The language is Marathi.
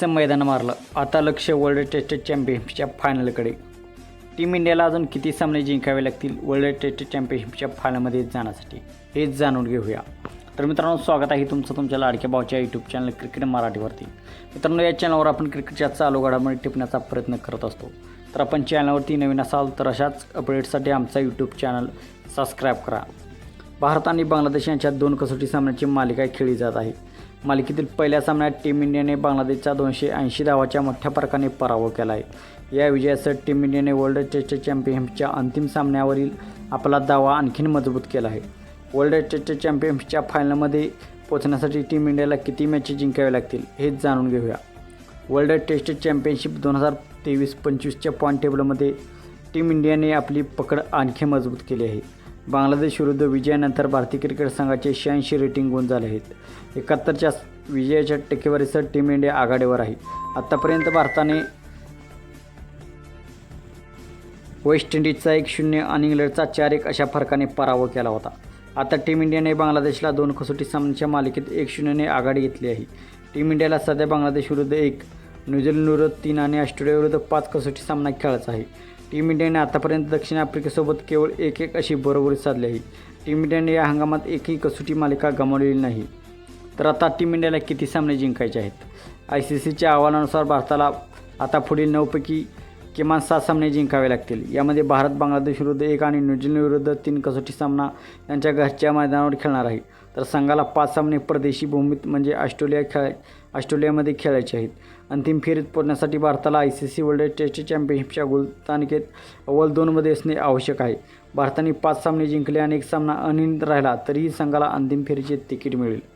चं मैदान मारलं. आता लक्ष वर्ल्ड टेस्ट चॅम्पियनशिपच्या फायनलकडे टीम इंडियाला अजून किती सामने जिंकावे लागतील वर्ल्ड टेस्ट चॅम्पियनशिपच्या फायनलमध्ये जाण्यासाठी हेच जाणून घेऊया. तर मित्रांनो स्वागत आहे तुमचं तुमच्या लाडक्या भाऊच्या यूट्यूब चॅनल क्रिकेट मराठीवरती. मित्रांनो या चॅनलवर आपण क्रिकेटच्या चालू घडामोडी टिपण्याचा प्रयत्न करत असतो. तर आपण चॅनलवरती नवीन असाल तर अशाच अपडेट्ससाठी आमचा यूट्यूब चॅनल सबस्क्राईब करा. भारत आणि बांगलादेश यांच्यात दोन कसोटी सामन्याची मालिका खेळली जात आहे. मालिकेतील पहिल्या सामन्यात टीम इंडियाने बांगलादेशचा दोनशे ऐंशी धावाच्या मोठ्या फरकाने पराभव केला आहे. या विजयासह टीम इंडियाने वर्ल्ड टेस्ट चॅम्पियनशिपच्या अंतिम सामन्यावरील आपला दावा आणखीन मजबूत केला आहे. वर्ल्ड टेस्ट चॅम्पियनशिपच्या फायनलमध्ये पोहोचण्यासाठी टीम इंडियाला किती मॅचेस जिंकावे लागतील हे जाणून घेऊया. वर्ल्ड टेस्ट चॅम्पियनशिप दोन हजार तेवीस पंचवीसच्या पॉईंट टेबलमध्ये टीम इंडियाने आपली पकड आणखी मजबूत केली आहे. बांगलादेश विरुद्ध विजयानंतर भारतीय क्रिकेट संघाचे शहाऐंशी रेटिंग गुण झाले आहेत. एकाहत्तरच्या विजयाच्या टक्केवारीसह टीम इंडिया आघाडीवर आहे. आत्तापर्यंत भारताने वेस्ट इंडिजचा एक शून्य आणि इंग्लंडचा चार एक अशा फरकाने पराभव केला होता. आता टीम इंडियाने बांगलादेशला दोन कसोटी सामन्याच्या मालिकेत एक शून्यने आघाडी घेतली आहे. टीम इंडियाला सध्या बांगलादेश विरुद्ध एक न्यूझीलंड विरुद्ध तीन आणि ऑस्ट्रेलिया विरुद्ध पाच कसोटी सामना खेळायचा आहे. टीम इंडियाने आतापर्यंत दक्षिण आफ्रिकेसोबत केवळ एक एक अशी बरोबरी साधली आहे. टीम इंडियाने या हंगामात एकही कसोटी मालिका गमावलेली नाही. तर आता टीम इंडियाला किती सामने जिंकायचे आहेत? आय सी सीच्या अहवालानुसार भारताला आता पुढील नऊपैकी किमान सात सामने जिंकावे लागतील. यामध्ये भारत बांगलादेश विरुद्ध एक आणि न्यूझीलंड विरुद्ध तीन कसोटी सामना यांच्या घरच्या मैदानावर खेळणार आहे. तर संघाला पाच सामने परदेशी भूमीत म्हणजे ऑस्ट्रेलिया खेळ ऑस्ट्रेलियामध्ये खेळायचे आहेत. अंतिम फेरीत पोहोचण्यासाठी भारताला I C C world test चॅम्पियनशिपच्या गुलतानिकेत अव्वल दोनमध्ये असणे आवश्यक आहे. भारताने पाच सामने जिंकले आणि एक सामना अनिर्णित राहिला तरीही संघाला अंतिम फेरीचे तिकीट मिळेल.